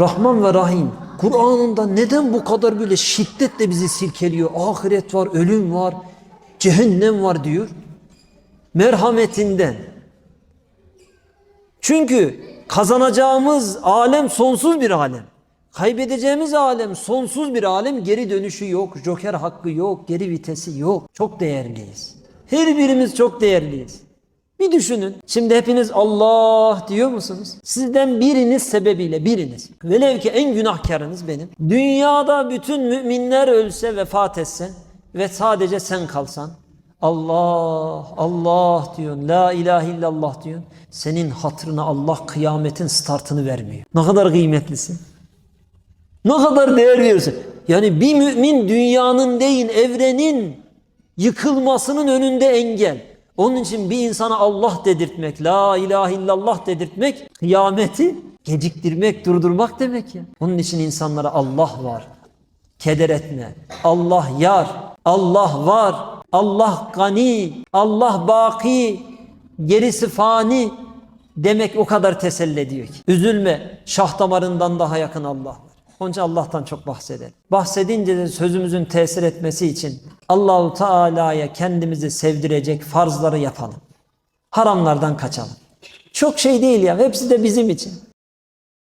Rahman ve Rahim. Kur'an'ında neden bu kadar böyle şiddetle bizi silkeliyor? Ahiret var, ölüm var, cehennem var diyor. Merhametinden. Çünkü kazanacağımız alem sonsuz bir alem. Kaybedeceğimiz alem sonsuz bir alem. Geri dönüşü yok, joker hakkı yok, geri vitesi yok. Çok değerliyiz. Her birimiz çok değerliyiz. Bir düşünün. Şimdi hepiniz Allah diyor musunuz? Sizden biriniz sebebiyle biriniz. Velev ki en günahkarınız benim. Dünyada bütün müminler ölse vefat etsen ve sadece sen kalsan Allah, Allah diyorsun. La ilahe illallah diyorsun. Senin hatırına Allah kıyametin startını vermiyor. Ne kadar kıymetlisin. Ne kadar değer veriyorsun. Yani bir mümin dünyanın değil evrenin yıkılmasının önünde engel. Onun için bir insana Allah dedirtmek, la ilahe illallah dedirtmek, kıyameti geciktirmek, durdurmak demek ya. Onun için insanlara Allah var. Keder etme. Allah yar. Allah var. Allah gani. Allah baki. Gerisi fani. Demek o kadar teselli ediyor ki. Üzülme. Şah damarından daha yakın Allah. Onun için Allah'tan çok bahsedelim. Bahsedince de sözümüzün tesir etmesi için Allahu Teala'ya kendimizi sevdirecek farzları yapalım. Haramlardan kaçalım. Çok şey değil ya. Hepsi de bizim için.